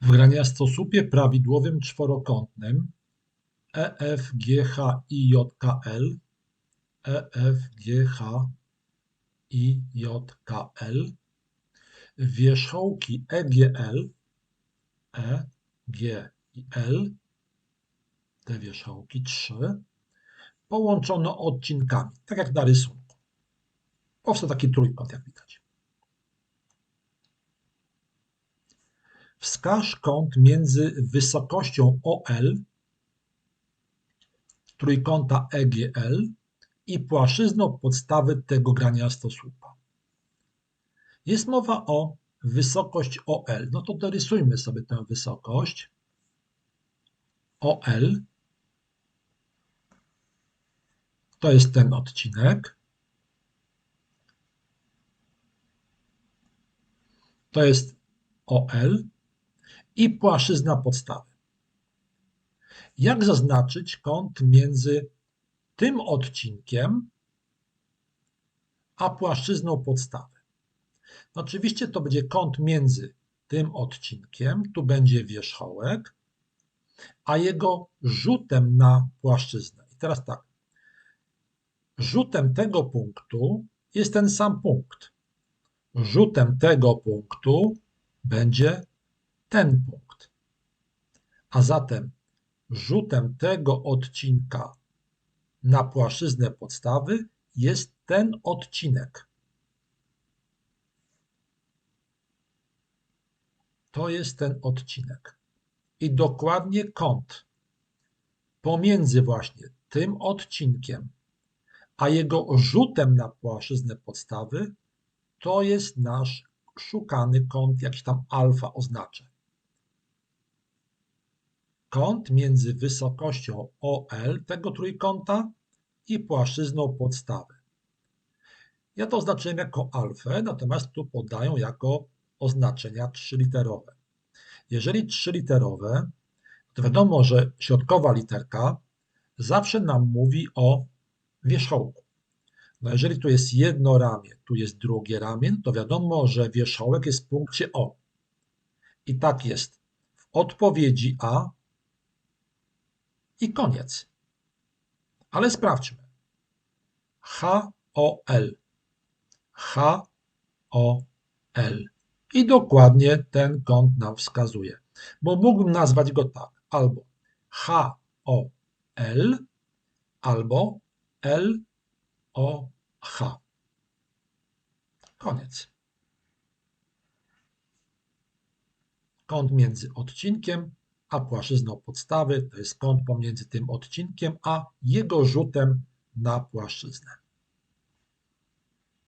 W graniastosłupie prawidłowym czworokątnym E EFGHIJKL E EFGHIJKL wierzchołki EGL E, G i L te wierzchołki trzy połączono odcinkami, tak jak na rysunku. Powstał taki trójkąt, jak widać. Wskaż kąt między wysokością OL trójkąta EGL i płaszczyzną podstawy tego graniastosłupa. Jest mowa o wysokość OL. No to dorysujmy sobie tę wysokość. OL to jest ten odcinek. To jest OL i płaszczyzna podstawy. Jak zaznaczyć kąt między tym odcinkiem a płaszczyzną podstawy? No oczywiście to będzie kąt między tym odcinkiem, tu będzie wierzchołek, a jego rzutem na płaszczyznę. I teraz tak. Rzutem tego punktu jest ten sam punkt. Rzutem tego punktu będzie ten punkt. A zatem rzutem tego odcinka na płaszczyznę podstawy jest ten odcinek. To jest ten odcinek. I dokładnie kąt pomiędzy właśnie tym odcinkiem a jego rzutem na płaszczyznę podstawy to jest nasz szukany kąt, jakiś tam alfa oznaczę. Kąt między wysokością OL tego trójkąta i płaszczyzną podstawy. Ja to oznaczyłem jako alfę, natomiast tu podają jako oznaczenia trzyliterowe. Jeżeli trzyliterowe, to wiadomo, że środkowa literka zawsze nam mówi o wierzchołku. No jeżeli tu jest jedno ramię, tu jest drugie ramię, to wiadomo, że wierzchołek jest w punkcie O. I tak jest w odpowiedzi A i koniec. Ale sprawdźmy. H-O-L. H-O-L. I dokładnie ten kąt nam wskazuje. Bo mógłbym nazwać go tak. Albo H-O-L, albo L-O-H. Koniec. Kąt między odcinkiem a płaszczyzną podstawy to jest kąt pomiędzy tym odcinkiem a jego rzutem na płaszczyznę.